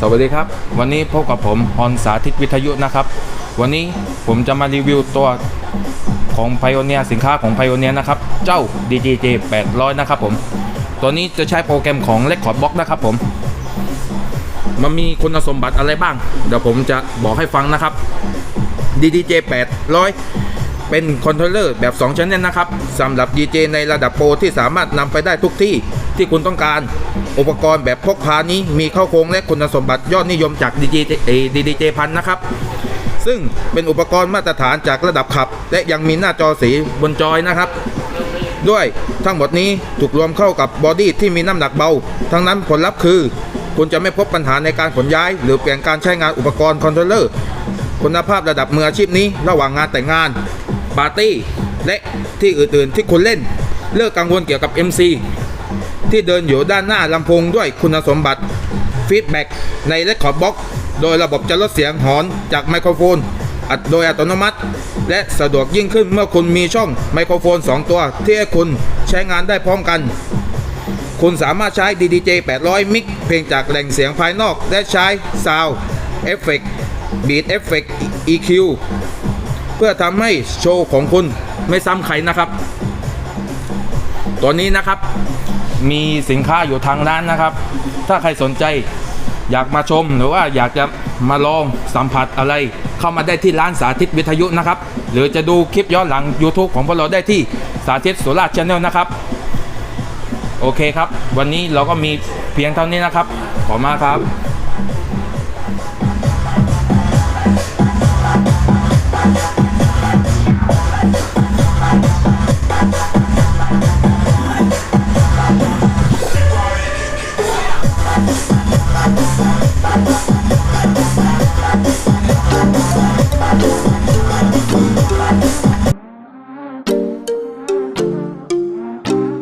สวัสดีครับ วันนี้พบกับผมฮอนสาธิตวิทยุนะครับ วันนี้ผมจะมารีวิวตัวของไพโอเนียสินค้าของไพโอเนียนะครับ เจ้า DJJ 800 นะครับผม ตัวนี้จะใช้โปรแกรมของ Record Box นะครับผม มันมีคุณสมบัติอะไรบ้าง เดี๋ยวผมจะบอกให้ฟังนะครับ DDJ 800 เป็นคอนโทรลเลอร์แบบ 2 ชั้นนะครับสำหรับ DJ ในระดับโปรที่สามารถนำไปได้ทุกที่ที่คุณต้องการ อุปกรณ์แบบพกพานี้มีเข้าโครงและคุณสมบัติยอดนิยมจาก DJ เอ DJ พันนะครับ ซึ่งเป็นอุปกรณ์มาตรฐานจากระดับขับ และยังมีหน้าจอสีบนจอยนะครับด้วยทั้งหมดนี้ถูกรวมเข้ากับบอดี้ที่มีน้ำหนักเบา ทั้งนั้นผลลัพธ์คือ คุณจะไม่พบปัญหาในการขนย้าย หรือเปลี่ยนการใช้งานอุปกรณ์คอนโทรลเลอร์ คุณภาพระดับมืออาชีพนี้ระหว่างงานแต่งงาน ปาร์ตี้ และที่อื่นๆที่คุณเล่น เลิกกังวลเกี่ยวกับ MC ที่เดินอยู่ด้านหน้าลำโพงด้วยคุณสมบัติฟีดแบ็กใน Record Box โดยระบบจะลดเสียงหอนจากไมโครโฟนอัดโดยอัตโนมัติ และสะดวกยิ่งขึ้นเมื่อคุณมีช่องไมโครโฟน 2 ตัว ที่ให้คุณใช้งานได้พร้อมกัน คุณสามารถใช้ DDJ 800 มิกเพลงจากแหล่งเสียงภายนอก และใช้ Sound Effect Beat Effect EQ เพื่อทำให้โชว์ของคุณไม่ซ้ำใครนะครับตัวนี้นะครับมีสินค้าอยู่ทางร้านนะครับ ถ้าใครสนใจอยากมาชมหรือว่าอยากจะมาลองสัมผัสอะไร เข้ามาได้ที่ร้านสาธิตวิทยุนะครับ หรือจะดูคลิปย้อนหลัง YouTube ของพวกเราได้ที่สาธิตสุราชชาแนลนะครับ โอเคครับ วันนี้เราก็มีเพียงเท่านี้นะครับ ขอบคุณมากครับ